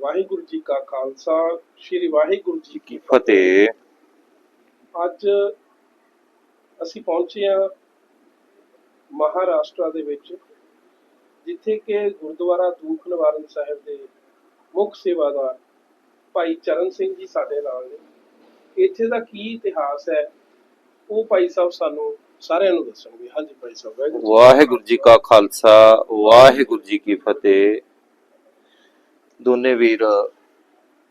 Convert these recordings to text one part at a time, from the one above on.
ਵਾਹਿਗੁਰੂ ਜੀ ਕਾ ਖਾਲਸਾ ਸ੍ਰੀ ਵਾਹਿਗੁਰੂ ਜੀ ਕੀ ਫਤਿਹ। ਅੱਜ ਅਸੀਂ ਪਹੁੰਚੇ ਹਾਂ ਮਹਾਰਾਸ਼ਟਰ ਦੇ ਵਿੱਚ ਜਿੱਥੇ ਕਿ ਗੁਰਦੁਆਰਾ ਦੂਖ ਨਿਵਾਰਨ ਸਾਹਿਬ ਦੇ ਮੁੱਖ ਸੇਵਾਦਾਰ ਭਾਈ ਚਰਨ ਸਿੰਘ ਜੀ ਸਾਡੇ ਨਾਲ ਨੇ। ਇੱਥੇ ਦਾ ਕੀ ਇਤਿਹਾਸ ਹੈ ਉਹ ਭਾਈ ਸਾਹਿਬ ਸਾਨੂੰ ਸਾਰਿਆਂ ਨੂੰ ਦੱਸਣਗੇ। ਹਾਂਜੀ ਭਾਈ ਸਾਹਿਬ ਵਾਹਿਗੁਰੂ ਜੀ। ਵਾਹਿਗੁਰੂ ਜੀ ਕਾ ਖਾਲਸਾ ਵਾਹਿਗੁਰੂ ਜੀ ਕੀ ਫਤਿਹ। ਦੋਨੇ ਵੀਰ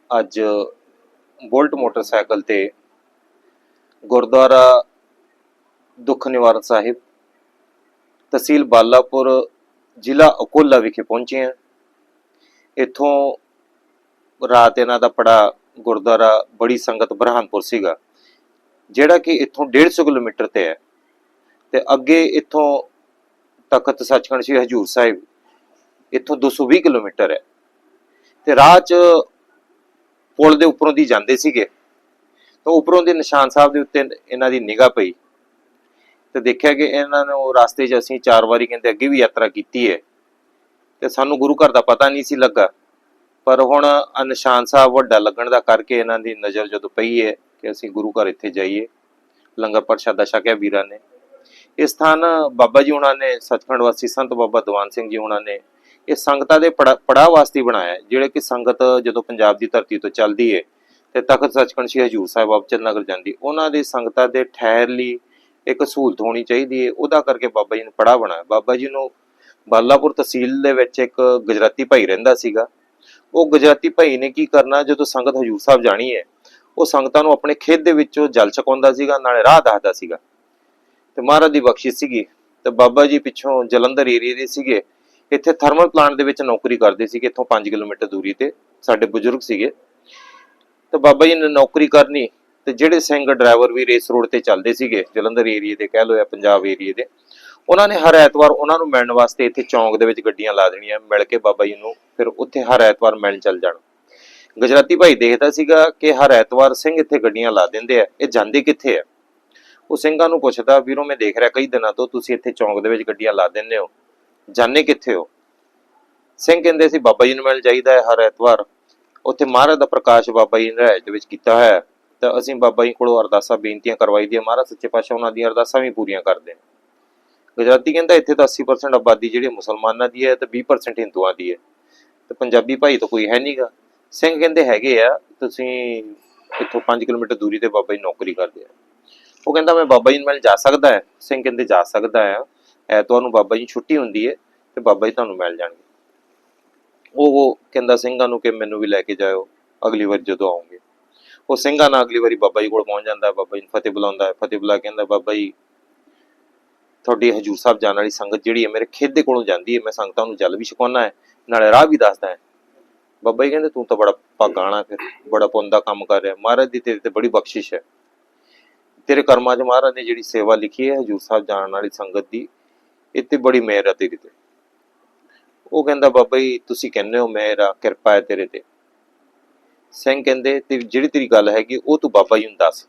ਅੱਜ ਬੁਲਟ ਮੋਟਰਸਾਈਕਲ ਤੇ ਗੁਰਦੁਆਰਾ ਦੁੱਖ ਨਿਵਾਰਨ ਸਾਹਿਬ, ਤਹਿਸੀਲ ਬਾਲਾਪੁਰ, ਜ਼ਿਲ੍ਹਾ ਅਕੋਲਾ ਵਿਖੇ ਪਹੁੰਚੇ ਹਾਂ। ਇੱਥੋਂ ਰਾਤ ਇਹਨਾਂ ਦਾ ਪੜਾ ਗੁਰਦੁਆਰਾ ਬੜੀ ਸੰਗਤ ਬਰਹਾਨਪੁਰ ਸੀਗਾ, ਜਿਹੜਾ ਕਿ ਇੱਥੋਂ 150 ਕਿਲੋਮੀਟਰ ਤੇ ਹੈ। ਤੇ ਅੱਗੇ ਇੱਥੋਂ ਤਖਤ ਸੱਚਖੰਡ ਸ੍ਰੀ ਹਜੂਰ ਸਾਹਿਬ, ਇੱਥੋਂ 220 ਕਿਲੋਮੀਟਰ ਹੈ। ਤੇ ਰਾਹ 'ਚ ਪੁਲ ਦੇ ਉੱਪਰੋਂ ਦੀ ਜਾਂਦੇ ਸੀਗੇ। ਤਾਂ ਉੱਪਰੋਂ ਦੇ ਨਿਸ਼ਾਨ ਸਾਹਿਬ ਦੇ ਉੱਤੇ ਇਹਨਾਂ ਦੀ ਨਿਗਾਹ ਪਈ। ਤੇ ਦੇਖਿਆ ਕਿ ਇਹਨਾਂ ਨੂੰ ਰਸਤੇ 'ਚ ਅਸੀਂ ਚਾਰ ਵਾਰੀ ਕਹਿੰਦੇ ਅੱਗੇ ਵੀ ਯਾਤਰਾ ਕੀਤੀ ਹੈ ਤੇ ਸਾਨੂੰ ਗੁਰੂ ਘਰ ਦਾ ਪਤਾ ਨਹੀਂ ਸੀ ਲੱਗਾ। ਪਰ ਹੁਣ ਨਿਸ਼ਾਨ ਸਾਹਿਬ ਵੱਡਾ ਲੱਗਣ ਦਾ ਕਰਕੇ ਇਹਨਾਂ ਦੀ ਨਜ਼ਰ ਜਦੋਂ ਪਈ ਹੈ ਕਿ ਅਸੀਂ ਗੁਰੂ ਘਰ ਇੱਥੇ ਜਾਈਏ। ਲੰਗਰ ਪ੍ਰਸ਼ਾਦਾ ਛਕਿਆ ਵੀਰਾਂ ਨੇ। ਇਹ ਸਥਾਨ ਬਾਬਾ ਜੀ ਉਹਨਾਂ ਨੇ, ਸੱਚਖੰਡ ਵਾਸੀ ਸੰਤ ਬਾਬਾ ਦੀਵਾਨ ਸਿੰਘ ਜੀ ਉਹਨਾਂ ਨੇ ਇਹ ਸੰਗਤਾਂ ਦੇ ਪੜਾ- ਪੜਾਅ ਵਾਸਤੇ ਬਣਾਇਆ ਜਿਹੜੇ ਕਿ ਸੰਗਤ ਜਦੋਂ ਪੰਜਾਬ ਦੀ ਧਰਤੀ ਤੋਂ ਚੱਲਦੀ ਹੈ ਤੇ ਤਖਤ ਸੱਚਖੰਡ ਸ੍ਰੀ ਹਜੂਰ ਸਾਹਿਬ ਅਬਚਲ ਨਗਰ ਜਾਂਦੀ, ਉਹਨਾਂ ਦੇ ਸੰਗਤਾਂ ਦੇ ਠਹਿਰ ਲਈ ਇੱਕ ਸਹੂਲਤ ਹੋਣੀ ਚਾਹੀਦੀ ਹੈ ਉਹਦਾ ਕਰਕੇ ਬਾਬਾ ਜੀ ਨੇ ਪੜਾਅ ਬਣਾਇਆ। ਬਾਬਾ ਜੀ ਨੂੰ ਬਾਲਾਪੁਰ ਤਹਿਸੀਲ ਦੇ ਵਿੱਚ ਇੱਕ ਗੁਜਰਾਤੀ ਭਾਈ ਰਹਿੰਦਾ ਸੀਗਾ। ਉਹ ਗੁਜਰਾਤੀ ਭਾਈ ਨੇ ਕੀ ਕਰਨਾ, ਜਦੋਂ ਸੰਗਤ ਹਜੂਰ ਸਾਹਿਬ ਜਾਣੀ ਹੈ ਉਹ ਸੰਗਤਾਂ ਨੂੰ ਆਪਣੇ ਖੇਤ ਦੇ ਵਿੱਚੋਂ ਜਲ ਛਕਾਉਂਦਾ ਸੀਗਾ, ਨਾਲੇ ਰਾਹ ਦੱਸਦਾ ਸੀਗਾ। ਤੇ ਮਹਾਰਾਜ ਦੀ ਬਖਸ਼ਿਸ਼ ਸੀਗੀ। ਤੇ ਬਾਬਾ ਜੀ ਪਿੱਛੋਂ ਜਲੰਧਰ ਏਰੀਏ ਦੇ ਸੀਗੇ। ਇੱਥੇ ਥਰਮਲ ਪਲਾਂਟ ਦੇ ਵਿੱਚ ਨੌਕਰੀ ਕਰਦੇ ਸੀਗੇ, ਇੱਥੋਂ 5 ਕਿਲੋਮੀਟਰ ਦੂਰੀ ਤੇ, ਸਾਡੇ ਬਜ਼ੁਰਗ ਸੀਗੇ। ਤੇ ਬਾਬਾ ਜੀ ਨੇ ਨੌਕਰੀ ਕਰਨੀ, ਤੇ ਜਿਹੜੇ ਸਿੰਘ ਡਰਾਈਵਰ ਵੀ ਰੇਸ ਰੋਡ ਤੇ ਚੱਲਦੇ ਸੀਗੇ, ਜਲੰਧਰ ਏਰੀਏ ਦੇ, ਕਹਿ ਲੋ ਜਾਂ ਪੰਜਾਬ ਏਰੀਏ ਦੇ, ਉਹਨਾਂ ਨੇ ਹਰ ਐਤਵਾਰ ਉਹਨਾਂ ਨੂੰ ਮਿਲਣ ਵਾਸਤੇ ਇੱਥੇ ਚੌਂਕ ਦੇ ਵਿੱਚ ਗੱਡੀਆਂ ਲਾ ਦੇਣੀਆਂ, ਮਿਲ ਕੇ ਬਾਬਾ ਜੀ ਨੂੰ, ਫਿਰ ਉੱਥੇ ਹਰ ਐਤਵਾਰ ਮਿਲਣ ਚੱਲ ਜਾਣਾ। ਗੁਜਰਾਤੀ ਭਾਈ ਦੇਖਦਾ ਸੀਗਾ ਕਿ ਹਰ ਐਤਵਾਰ ਸਿੰਘ ਇੱਥੇ ਗੱਡੀਆਂ ਲਾ ਦਿੰਦੇ ਆ, ਇਹ ਜਾਂਦੇ ਕਿੱਥੇ ਆ? ਉਹ ਸਿੰਘਾਂ ਨੂੰ ਪੁੱਛਦਾ, ਵੀਰੋ, ਮੈਂ ਦੇਖ ਰਿਹਾ ਕਈ ਦਿਨਾਂ ਤੋਂ ਤੁਸੀਂ ਇੱਥੇ ਚੌਂਕ ਦੇ ਵਿੱਚ ਗੱਡੀਆਂ ਲਾ ਦਿੰਦੇ ਹੋ। ਜਾਣੇ ਕਿੱਥੇ ਹੋ? ਸਿੰਘ ਕਹਿੰਦੇ ਸੀ, ਬਾਬਾ ਜੀ ਨੂੰ ਮਿਲਣ ਜਾਈਦਾ ਹੈ ਹਰ ਐਤਵਾਰ। ਉੱਥੇ ਮਹਾਰਾਜ ਦਾ ਪ੍ਰਕਾਸ਼ ਬਾਬਾ ਜੀ ਨੇ ਰਹਿਜ ਦੇ ਵਿੱਚ ਕੀਤਾ ਹੈ। ਤਾਂ ਅਸੀਂ ਬਾਬਾ ਜੀ ਕੋਲੋਂ ਅਰਦਾਸਾਂ, ਬੇਨਤੀਆਂ ਕਰਵਾਈ ਦੀਆਂ। ਮਹਾਰਾਜ ਸੱਚੇ ਪਾਤਸ਼ਾਹ ਉਹਨਾਂ ਦੀਆਂ ਅਰਦਾਸਾਂ ਵੀ ਪੂਰੀਆਂ ਕਰਦੇ ਨੇ। ਗੁਜਰਾਤੀ ਕਹਿੰਦਾ, ਇੱਥੇ ਤਾਂ 80% ਆਬਾਦੀ ਜਿਹੜੀ ਮੁਸਲਮਾਨਾਂ ਦੀ ਹੈ ਤੇ 20% ਹਿੰਦੂਆਂ ਦੀ ਹੈ। ਤੇ ਪੰਜਾਬੀ ਭਾਈ ਤਾਂ ਕੋਈ ਹੈ ਨਹੀਂਗਾ ਸਿੰਘ ਕਹਿੰਦੇ ਹੈਗੇ ਆ, ਤੁਸੀਂ ਇੱਥੋਂ 5 ਕਿਲੋਮੀਟਰ ਦੂਰੀ ਤੇ ਬਾਬਾ ਜੀ ਨੌਕਰੀ ਕਰਦੇ ਆ। ਉਹ ਕਹਿੰਦਾ, ਮੈਂ ਬਾਬਾ ਜੀ ਨੂੰ ਮਿਲ ਜਾ ਸਕਦਾ ਹੈ। ਸਿੰਘ ਕਹਿੰਦੇ, ਜਾ ਸਕਦਾ ਹੈ। ਐਤਵਾਰ ਨੂੰ ਬਾਬਾ ਜੀ ਨੂੰ ਛੁੱਟੀ ਹੁੰਦੀ ਹੈ ਤੇ ਬਾਬਾ ਜੀ ਤੁਹਾਨੂੰ ਮਿਲ ਜਾਣਗੇ। ਉਹ ਕਹਿੰਦਾ, ਸਿੰਘਾਂ ਨੂੰ ਕਿ ਮੈਨੂੰ ਵੀ ਲੈ ਕੇ ਜਾਇਓ, ਅਗਲੀ ਵਾਰ ਜਦੋਂ ਆਉਂਗੇ। ਉਹ ਸਿੰਘਾਂ ਨਾਲ ਅਗਲੀ ਵਾਰੀ ਬਾਬਾ ਜੀ ਕੋਲ ਪਹੁੰਚ ਜਾਂਦਾ, ਬਾਬਾ ਜੀ ਨੂੰ ਫਤਿਹ ਬੁਲਾਉਂਦਾ, ਫਤਿਹ ਬੁਲਾ ਕਹਿੰਦਾ, ਬਾਬਾ ਜੀ, ਤੁਹਾਡੀ ਹਜੂਰ ਸਾਹਿਬ ਜਾਣ ਵਾਲੀ ਸੰਗਤ ਜਿਹੜੀ ਹੈ ਮੇਰੇ ਖੇਤ ਦੇ ਕੋਲੋਂ ਜਾਂਦੀ ਹੈ ਮੈਂ ਸੰਗਤਾਂ ਨੂੰ ਜਲ ਵੀ ਛਕਾਉਣਾ ਹੈ ਨਾਲੇ ਰਾਹ ਵੀ ਦੱਸਦਾ ਹੈ ਬਾਬਾ ਜੀ ਕਹਿੰਦੇ, ਤੂੰ ਤਾਂ ਬੜਾ ਭਾਗਾਣਾ ਫਿਰ, ਬੜਾ ਪੁੰਨ ਕੰਮ ਕਰ ਰਿਹਾ। ਮਹਾਰਾਜ ਦੀ ਤੇਰੇ ਤੇ ਬੜੀ ਬਖਸ਼ਿਸ਼ ਹੈ ਤੇਰੇ ਕਰਮਾਂ 'ਚ ਮਹਾਰਾਜ ਨੇ ਜਿਹੜੀ ਸੇਵਾ ਲਿਖੀ ਹੈ ਹਜੂਰ ਸਾਹਿਬ ਜਾਣ ਵਾਲੀ ਸੰਗਤ ਦੀ ਇੱਥੇ ਬੜੀ ਮਿਹਰ ਆ ਤੇਰੀ ਤੇ। ਉਹ ਕਹਿੰਦਾ, ਬਾਬਾ ਜੀ, ਤੁਸੀਂ ਕਹਿੰਦੇ ਹੋ ਮੇਰਾ ਕਿਰਪਾ ਹੈ ਤੇਰੇ ਤੇ। ਸਿੰਘ ਕਹਿੰਦੇ, ਤੇ ਜਿਹੜੀ ਤੇਰੀ ਗੱਲ ਹੈਗੀ, ਉਹ ਤੂੰ ਬਾਬਾ ਜੀ ਨੂੰ ਦੱਸ।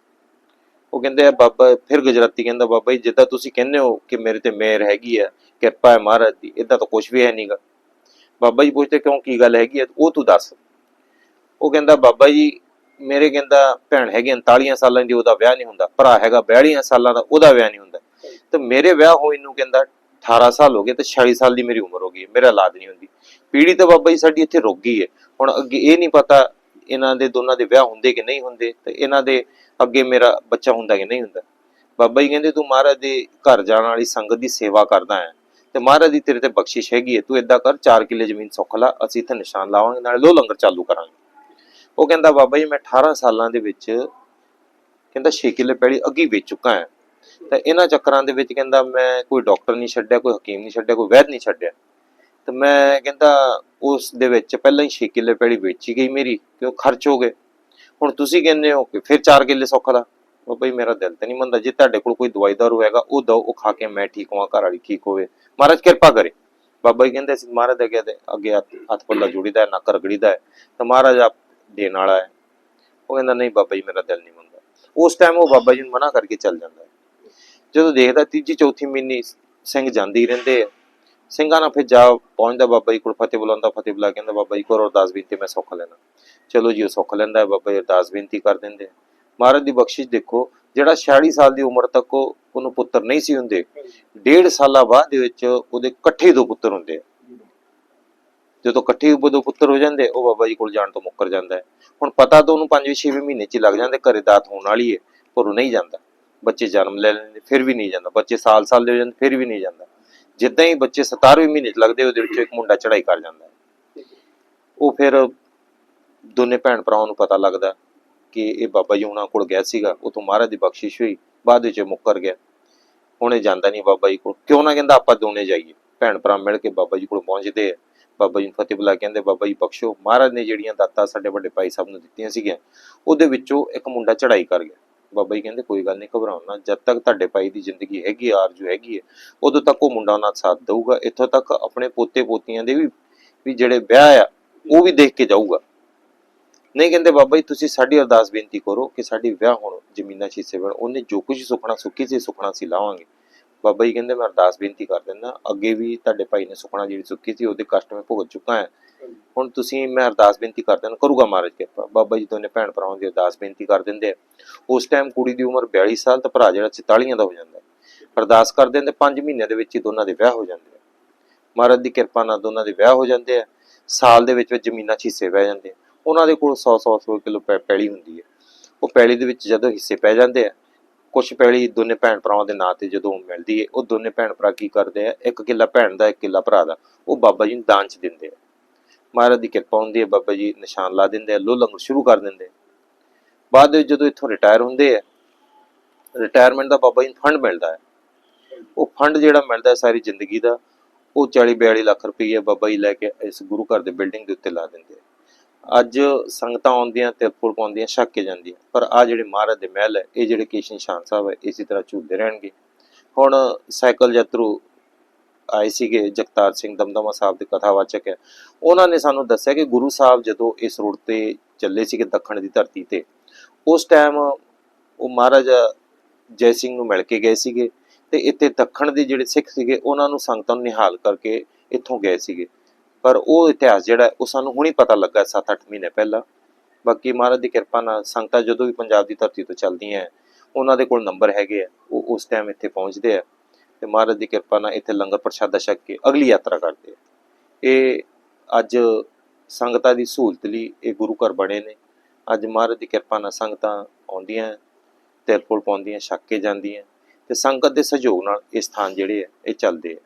ਉਹ ਕਹਿੰਦੇ ਆ ਬਾਬਾ, ਫਿਰ ਗੁਜਰਾਤੀ ਕਹਿੰਦਾ, ਬਾਬਾ ਜੀ, ਜਿੱਦਾਂ ਤੁਸੀਂ ਕਹਿੰਦੇ ਹੋ ਕਿ ਮੇਰੇ ਤੇ ਮਿਹਰ ਹੈਗੀ ਆ, ਕਿਰਪਾ ਹੈ ਮਹਾਰਾਜ ਦੀ ਇਦਾਂ ਤਾਂ ਕੁਝ ਵੀ ਹੈ ਨਹੀਂਗਾ ਬਾਬਾ ਜੀ ਪੁੱਛਦੇ, ਕਿਉਂ, ਕੀ ਗੱਲ ਹੈਗੀ ਆ ਉਹ ਤੂੰ ਦੱਸ। ਉਹ ਕਹਿੰਦਾ, ਬਾਬਾ ਜੀ, ਮੇਰੇ ਕਹਿੰਦਾ, ਭੈਣ ਹੈਗੀ 39 ਸਾਲਾਂ ਦੀ, ਉਹਦਾ ਵਿਆਹ ਨਹੀਂ ਹੁੰਦਾ। ਭਰਾ ਹੈਗਾ 42 ਸਾਲਾਂ ਦਾ, ਉਹਦਾ ਵਿਆਹ ਨਹੀਂ ਹੁੰਦਾ। ਤੇ ਮੇਰੇ ਵਿਆਹ ਹੋਏ ਨੂੰ ਕਹਿੰਦਾ 18 ਸਾਲ ਹੋ ਗਏ ਤੇ 46 ਸਾਲ ਦੀ ਮੇਰੀ ਉਮਰ ਹੋ ਗਈ ਹੈ, ਮੇਰਾ ਔਲਾਦ ਨਹੀਂ ਹੁੰਦੀ। ਪੀੜੀ ਤਾਂ ਬਾਬਾ ਜੀ ਸਾਡੀ ਇੱਥੇ ਰੁਕ ਗਈ ਹੈ। ਹੁਣ ਅੱਗੇ ਇਹ ਨਹੀਂ ਪਤਾ ਇਹਨਾਂ ਦੇ ਦੋਨਾਂ ਦੇ ਵਿਆਹ ਹੁੰਦੇ ਕਿ ਨਹੀਂ ਹੁੰਦੇ ਤੇ ਇਹਨਾਂ ਦੇ ਅੱਗੇ ਮੇਰਾ ਬੱਚਾ ਹੁੰਦਾ ਕਿ ਨਹੀਂ ਹੁੰਦਾ। ਬਾਬਾ ਜੀ ਕਹਿੰਦੇ ਤੂੰ ਮਹਾਰਾਜ ਦੇ ਘਰ ਜਾਣ ਵਾਲੀ ਸੰਗਤ ਦੀ ਸੇਵਾ ਕਰਦਾ ਹੈ ਤੇ ਮਹਾਰਾਜ ਦੀ ਤੇਰੇ ਤੇ ਬਖਸ਼ਿਸ਼ ਹੈਗੀ ਹੈ। ਤੂੰ ਏਦਾਂ ਕਰ 4 ਕਿੱਲੇ ਜ਼ਮੀਨ ਸੁੱਖ ਲਾ ਅਸੀਂ ਇੱਥੇ ਨਿਸ਼ਾਨ ਲਾਵਾਂਗੇ ਨਾਲੇ ਲੋ ਲੰਗਰ ਚਾਲੂ ਕਰਾਂਗੇ। ਉਹ ਕਹਿੰਦਾ ਬਾਬਾ ਜੀ ਮੈਂ 18 ਸਾਲਾਂ ਦੇ ਵਿੱਚ ਕਹਿੰਦਾ 6 ਕਿੱਲੇ ਪੈੜੀ ਅੱਗੀ ਵੇਚ ਚੁੱਕਾ ਹਾਂ। ਤਾਂ ਇਹਨਾਂ ਚੱਕਰਾਂ ਦੇ ਵਿੱਚ ਕਹਿੰਦਾ ਮੈਂ ਕੋਈ ਡਾਕਟਰ ਨਹੀਂ ਛੱਡਿਆ, ਕੋਈ ਹਕੀਮ ਨਹੀਂ ਛੱਡਿਆ, ਕੋਈ ਵੈਦ ਨਹੀਂ ਛੱਡਿਆ। ਤੇ ਮੈਂ ਕਹਿੰਦਾ ਉਸ ਦੇ ਵਿੱਚ ਪਹਿਲਾਂ ਹੀ 6 ਕਿੱਲੇ ਪੈਲੀ ਵੇਚੀ ਗਈ ਮੇਰੀ ਕਿਉਂ ਖਰਚ ਹੋ ਗਏ। ਹੁਣ ਤੁਸੀਂ ਕਹਿੰਦੇ ਹੋ ਕਿ ਫਿਰ 4 ਕਿੱਲੇ ਸੁੱਖ ਦਾ? ਉਹ ਬਈ ਮੇਰਾ ਦਿਲ ਤੇ ਨਹੀਂ ਮੰਨਦਾ, ਜੇ ਤੁਹਾਡੇ ਕੋਲ ਕੋਈ ਦਵਾਈ ਦਾਰੂ ਹੈਗਾ ਉਹ ਦੋ ਉਹ ਖਾ ਕੇ ਮੈਂ ਠੀਕ ਹੋਵਾਂ, ਘਰ ਵਾਲੀ ਠੀਕ ਹੋਵੇ। ਮਹਾਰਾਜ ਕਿਰਪਾ ਕਰੇ। ਬਾਬਾ ਜੀ ਕਹਿੰਦੇ ਸੀ ਮਹਾਰਾਜ ਅੱਗੇ ਅੱਗੇ ਹੱਥ ਹੱਥ ਪੱਲਾ ਜੁੜੀਦਾ ਹੈ, ਨੱਕ ਰਗੜੀਦਾ ਹੈ। ਤਾਂ ਮਹਾਰਾਜ ਆਪ ਦੇਣ ਵਾਲਾ ਹੈ। ਉਹ ਕਹਿੰਦਾ, ਨਹੀਂ ਬਾਬਾ ਜੀ, ਮੇਰਾ ਦਿਲ ਨਹੀਂ ਮੰਨਦਾ। ਉਸ ਟਾਈਮ ਉਹ ਬਾਬਾ ਜੀ ਨੂੰ ਮਨਾ ਕਰਕੇ ਚੱਲ ਜਾਂਦਾ ਜਦੋਂ ਦੇਖਦਾ ਤੀਜੀ ਚੌਥੀ ਮਹੀਨੇ ਸਿੰਘ ਜਾਂਦੇ ਹੀ ਰਹਿੰਦੇ ਆ। ਸਿੰਘਾਂ ਨਾਲ ਫਿਰ ਜਾ ਪਹੁੰਚਦਾ ਬਾਬਾ ਜੀ ਕੋਲ, ਫਤਿਹ ਬੁਲਾਉਂਦਾ, ਫਤਿਹ ਬੁਲਾ ਕਹਿੰਦਾ, ਬਾਬਾ ਜੀ ਕੋਲ ਅਰਦਾਸ ਬੇਨਤੀ ਮੈਂ ਸੁੱਖ ਲੈਣਾ ਚਲੋ ਜੀ, ਉਹ ਸੁੱਖ ਲੈਂਦਾ, ਬਾਬਾ ਜੀ ਅਰਦਾਸ ਬੇਨਤੀ ਕਰ ਦਿੰਦੇ ਮਹਾਰਾਜ ਦੀ ਬਖਸ਼ਿਸ਼ ਦੇਖੋ, ਜਿਹੜਾ 46 ਸਾਲ ਦੀ ਉਮਰ ਤੱਕ ਉਹਨੂੰ ਪੁੱਤਰ ਨਹੀਂ ਸੀ ਹੁੰਦੇ। ਡੇਢ ਸਾਲਾਂ ਬਾਅਦ ਦੇ ਵਿੱਚ ਉਹਦੇ ਇਕੱਠੇ ਦੋ ਪੁੱਤਰ ਹੁੰਦੇ ਆ। ਜਦੋਂ ਇਕੱਠੇ ਦੋ ਪੁੱਤਰ ਹੋ ਜਾਂਦੇ, ਉਹ ਬਾਬਾ ਜੀ ਕੋਲ ਜਾਣ ਤੋਂ ਮੁੱਕਰ ਜਾਂਦਾ ਹੈ। ਹੁਣ ਪਤਾ ਤਾਂ ਉਹਨੂੰ 5-6 ਮਹੀਨੇ ਚ ਹੀ ਲੱਗ ਜਾਂਦੇ, ਘਰੇ ਦਾਤ ਹੋਣ ਵਾਲੀ ਹੈ, ਪਰ ਉਹ ਨਹੀਂ ਜਾਂਦਾ। ਬੱਚੇ ਜਨਮ ਲੈ ਲੈਂਦੇ, ਫਿਰ ਵੀ ਨਹੀਂ ਜਾਂਦਾ। ਬੱਚੇ ਸਾਲ-ਸਾਲ ਦੇ ਹੋ ਜਾਂਦੇ, ਫਿਰ ਵੀ ਨਹੀਂ ਜਾਂਦਾ। ਜਿੱਦਾਂ ਹੀ ਬੱਚੇ 17ਵੇਂ ਮਹੀਨੇ ਚ ਲੱਗਦੇ, ਉਹਦੇ ਵਿੱਚੋਂ ਇੱਕ ਮੁੰਡਾ ਚੜਾਈ ਕਰ ਜਾਂਦਾ ਉਹ ਫਿਰ ਦੋਨੇ ਭੈਣ ਭਰਾਵਾਂ ਨੂੰ ਪਤਾ ਲੱਗਦਾ ਕਿ ਇਹ ਬਾਬਾ ਜੀ ਉਹਨਾਂ ਕੋਲ ਗਿਆ ਸੀਗਾ। ਉਤੋਂ ਮਹਾਰਾਜ ਦੀ ਬਖਸ਼ਿਸ਼ ਹੋਈ, ਬਾਅਦ ਵਿੱਚ ਮੁੱਕਰ ਗਿਆ। ਹੁਣ ਇਹ ਜਾਂਦਾ ਨਹੀਂ ਬਾਬਾ ਜੀ ਕੋਲ। ਕਿਉਂ ਨਾ ਕਹਿੰਦਾ ਆਪਾਂ ਦੋਨੇ ਜਾਈਏ। ਭੈਣ ਭਰਾ ਮਿਲ ਕੇ ਬਾਬਾ ਜੀ ਕੋਲ ਪਹੁੰਚਦੇ ਆ। ਬਾਬਾ ਜੀ ਨੂੰ ਫਤਿਹ ਬੁਲਾ ਕਹਿੰਦੇ, ਬਾਬਾ ਜੀ, ਬਖਸ਼ੋ। ਮਹਾਰਾਜ ਨੇ ਜਿਹੜੀਆਂ ਦਾਤਾਂ ਸਾਡੇ ਵੱਡੇ ਭਾਈ ਸਾਹਿਬ ਨੂੰ ਦਿੱਤੀਆਂ ਸੀਗੀਆਂ, ਉਹਦੇ ਵਿੱਚੋਂ ਇੱਕ ਮੁੰਡਾ ਚੜਾਈ ਕਰ ਗਿਆ। ਬਾਬਾ ਜੀ ਕਹਿੰਦੇ, ਕੋਈ ਗੱਲ ਨਹੀਂ ਘਬਰਾਉਣਾ ਜਦ ਤੱਕ ਤੁਹਾਡੇ ਭਾਈ ਦੀ ਜ਼ਿੰਦਗੀ ਹੈਗੀ ਆਰਜ਼ੂ ਹੈਗੀ ਹੈ ਉਦੋਂ ਤੱਕ ਉਹ ਮੁੰਡਾ ਉਹਨਾਂ ਦਾ ਸਾਥ ਦਊਗਾ। ਇੱਥੋਂ ਤੱਕ ਆਪਣੇ ਪੋਤੇ ਪੋਤੀਆਂ ਦੇ ਵੀ ਵੀ ਜਿਹੜੇ ਵਿਆਹ ਆ, ਉਹ ਵੀ ਦੇਖ ਕੇ ਜਾਊਗਾ। ਨਹੀਂ ਕਹਿੰਦੇ, ਬਾਬਾ ਜੀ, ਤੁਸੀਂ ਸਾਡੀ ਅਰਦਾਸ ਬੇਨਤੀ ਕਰੋ ਕਿ ਸਾਡੀ ਵਿਆਹ ਹੋਣ, ਜ਼ਮੀਨਾਂ 'ਚ ਹਿੱਸੇ ਬਣ, ਉਹਨੇ ਜੋ ਕੁਝ ਸੁਖਣਾ ਸੁੱਖੀ ਸੀ, ਸੁਖਣਾ ਸੀ ਲਾਵਾਂਗੇ। ਬਾਬਾ ਜੀ ਕਹਿੰਦੇ, ਮੈਂ ਅਰਦਾਸ ਬੇਨਤੀ ਕਰ ਦਿੰਦਾ, ਅੱਗੇ ਵੀ ਤੁਹਾਡੇ ਭਾਈ ਨੇ ਸੁਖਣਾ ਜਿਹੜੀ ਸੁੱਖੀ ਸੀ, ਉਹਦੇ ਕਸ਼ਟ ਮੈਂ ਭੁਗਤ ਚੁੱਕਾ ਹਾਂ। ਹੁਣ ਤੁਸੀਂ ਮੈਂ ਅਰਦਾਸ ਬੇਨਤੀ ਕਰ ਦੇਣਾ ਕਰੂਗਾ ਮਹਾਰਾਜ ਕਿਰਪਾ। ਬਾਬਾ ਜੀ ਦੋਨੇ ਭੈਣ ਭਰਾਵਾਂ ਦੀ ਅਰਦਾਸ ਬੇਨਤੀ ਕਰ ਦਿੰਦੇ ਆ। ਉਸ ਟਾਈਮ ਕੁੜੀ ਦੀ ਉਮਰ 42 ਸਾਲ ਤੇ ਭਰਾ ਜਿਹੜਾ 44 ਦਾ ਹੋ ਜਾਂਦਾ। ਅਰਦਾਸ ਕਰਦੇ ਦਿੰਦੇ 5 ਮਹੀਨਿਆਂ ਦੇ ਵਿੱਚ ਹੀ ਦੋਨਾਂ ਦੇ ਵਿਆਹ ਹੋ ਜਾਂਦੇ ਆ। ਮਹਾਰਾਜ ਦੀ ਕਿਰਪਾ ਨਾਲ ਦੋਨਾਂ ਦੇ ਵਿਆਹ ਹੋ ਜਾਂਦੇ ਆ। ਸਾਲ ਦੇ ਵਿੱਚ ਵਿੱਚ ਜ਼ਮੀਨਾਂ 'ਚ ਹਿੱਸੇ ਪੈ ਜਾਂਦੇ ਆ। ਉਹਨਾਂ ਦੇ ਕੋਲ 100 100 100 ਕਿਲੋ ਪੈ- ਪੈਲੀ ਹੁੰਦੀ ਹੈ ਉਹ ਪੈਲੀ ਦੇ ਵਿੱਚ ਜਦੋਂ ਹਿੱਸੇ ਪੈ ਜਾਂਦੇ ਆ ਕੁਛ ਪਹਿਲੀ ਦੋਨੇ ਭੈਣ ਭਰਾਵਾਂ ਦੇ ਨਾਂ ਤੇ ਜਦੋਂ ਮਿਲਦੀ ਹੈ ਉਹ ਦੋਨੇ ਭੈਣ ਭਰਾ ਕੀ ਕਰਦੇ ਆ? ਇੱਕ ਕਿੱਲਾ ਭੈਣ ਦਾ, ਇੱਕ ਕਿੱਲਾ ਭਰਾ ਦਾ। ਉਹ ਬਾਬਾ ਜੀ ਨੂੰ ਦਾਨ 'ਚ ਦਿੰਦੇ ਆ। ਮਹਾਰਾਜ ਦੀ ਕਿਰਪਾ ਹੁੰਦੀ ਹੈ ਬਾਬਾ ਜੀ ਨਿਸ਼ਾਨ ਲਾ ਦਿੰਦੇ ਆ ਲੋ ਲੰਗਰ ਸ਼ੁਰੂ ਕਰ ਦਿੰਦੇ ਬਾਅਦ ਵਿੱਚ ਜਦੋਂ ਇੱਥੋਂ ਰਿਟਾਇਰ ਹੁੰਦੇ ਆ ਰਿਟਾਇਰਮੈਂਟ ਦਾ ਬਾਬਾ ਜੀ ਨੂੰ ਫੰਡ ਮਿਲਦਾ ਹੈ ਉਹ ਫੰਡ ਜਿਹੜਾ ਮਿਲਦਾ ਹੈ ਸਾਰੀ ਜ਼ਿੰਦਗੀ ਦਾ, ਉਹ 40 42 ਲੱਖ ਰੁਪਏ ਬਾਬਾ ਜੀ ਲੈ ਕੇ ਇਸ ਗੁਰੂ ਘਰ ਦੇ ਬਿਲਡਿੰਗ ਦੇ ਉੱਤੇ ਲਾ ਦਿੰਦੇ ਆ। ਅੱਜ ਸੰਗਤਾਂ ਆਉਂਦੀਆਂ ਤੇ ਪਾਉਂਦੀਆਂ, ਛੱਕ ਕੇ ਜਾਂਦੀਆਂ। ਪਰ ਆ ਜਿਹੜੇ ਮਹਾਰਾਜ ਦੇ ਮਹਿਲ ਹੈ, ਇਹ ਜਿਹੜੇ ਕੇਸ਼ ਨਿਸ਼ਾਨ ਸਾਹਿਬ ਹੈ, ਇਸੇ ਤਰ੍ਹਾਂ ਝੂਲਦੇ ਰਹਿਣਗੇ। ਹੁਣ ਸਾਈਕਲ ਯਾਤਰੂ ਆਏ ਸੀਗੇ, ਜਗਤਾਰ ਸਿੰਘ ਦਮਦਮਾ ਸਾਹਿਬ ਦੇ ਕਥਾਵਾਚਕ ਹੈ, ਉਹਨਾਂ ਨੇ ਸਾਨੂੰ ਦੱਸਿਆ ਕਿ ਗੁਰੂ ਸਾਹਿਬ ਜਦੋਂ ਇਸ ਰੋਡ ਤੇ ਚੱਲੇ ਸੀਗੇ ਦੱਖਣ ਦੀ ਧਰਤੀ ਤੇ, ਉਸ ਟਾਈਮ ਉਹ ਮਹਾਰਾਜਾ ਜੈ ਸਿੰਘ ਨੂੰ ਮਿਲ ਕੇ ਗਏ ਸੀਗੇ ਤੇ ਇੱਥੇ ਦੱਖਣ ਦੇ ਜਿਹੜੇ ਸਿੱਖ ਸੀਗੇ, ਉਹਨਾਂ ਨੂੰ ਸੰਗਤਾਂ ਨੂੰ ਨਿਹਾਲ ਕਰਕੇ ਇੱਥੋਂ ਗਏ ਸੀਗੇ। ਪਰ ਉਹ ਇਤਿਹਾਸ ਜਿਹੜਾ ਉਹ ਸਾਨੂੰ ਹੁਣੇ ਪਤਾ ਲੱਗਾ 7-8 ਮਹੀਨੇ ਪਹਿਲਾਂ। ਬਾਕੀ ਮਹਾਰਾਜ ਦੀ ਕਿਰਪਾ ਨਾਲ ਸੰਗਤਾਂ ਜਦੋਂ ਵੀ ਪੰਜਾਬ ਦੀ ਧਰਤੀ ਤੋਂ ਚੱਲਦੀਆਂ ਉਹਨਾਂ ਦੇ ਕੋਲ ਨੰਬਰ ਹੈਗੇ ਆ ਉਹ ਉਸ ਟਾਈਮ ਇੱਥੇ ਪਹੁੰਚਦੇ ਆ ਤੇ ਮਹਾਰਾਜ ਦੀ ਕਿਰਪਾ ਨਾਲ ਇੱਥੇ ਲੰਗਰ ਪ੍ਰਸ਼ਾਦਾ ਛਕ ਕੇ ਅਗਲੀ ਯਾਤਰਾ ਕਰਦੇ ਆ ਇਹ ਅੱਜ ਸੰਗਤਾਂ ਦੀ ਸਹੂਲਤ ਲਈ ਇਹ ਗੁਰੂ ਘਰ ਬਣੇ ਨੇ। ਅੱਜ ਮਹਾਰਾਜ ਦੀ ਕਿਰਪਾ ਨਾਲ ਸੰਗਤਾਂ ਆਉਂਦੀਆਂ ਤਿਲ ਫੁੱਲ ਪਾਉਂਦੀਆਂ, ਛਕ ਕੇ ਜਾਂਦੀਆਂ ਤੇ ਸੰਗਤ ਦੇ ਸਹਿਯੋਗ ਨਾਲ ਇਹ ਸਥਾਨ ਜਿਹੜੇ ਆ ਇਹ ਚੱਲਦੇ ਆ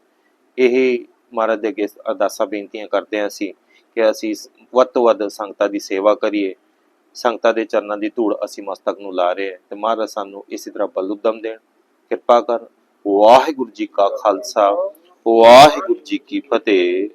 ਇਹ ਮਹਾਰਾਜ ਦੇ ਅੱਗੇ ਅਰਦਾਸਾਂ ਬੇਨਤੀਆਂ ਕਰਦੇ ਹਾਂ ਅਸੀਂ ਕਿ ਅਸੀਂ ਵੱਧ ਤੋਂ ਵੱਧ ਸੰਗਤਾਂ ਦੀ ਸੇਵਾ ਕਰੀਏ। ਸੰਗਤਾਂ ਦੇ ਚਰਨਾਂ ਦੀ ਧੂੜ ਅਸੀਂ ਮਸਤਕ ਨੂੰ ਲਾ ਰਹੇ ਹਾਂ ਤੇ ਮਹਾਰਾਜ ਸਾਨੂੰ ਇਸੇ ਤਰ੍ਹਾਂ ਬਲ ਉਦਮ ਦੇਣ। ਕਿਰਪਾ ਕਰ। ਵਾਹਿਗੁਰੂ ਜੀ ਕਾ ਖਾਲਸਾ। ਵਾਹਿਗੁਰੂ ਜੀ ਕੀ ਫਤਿਹ।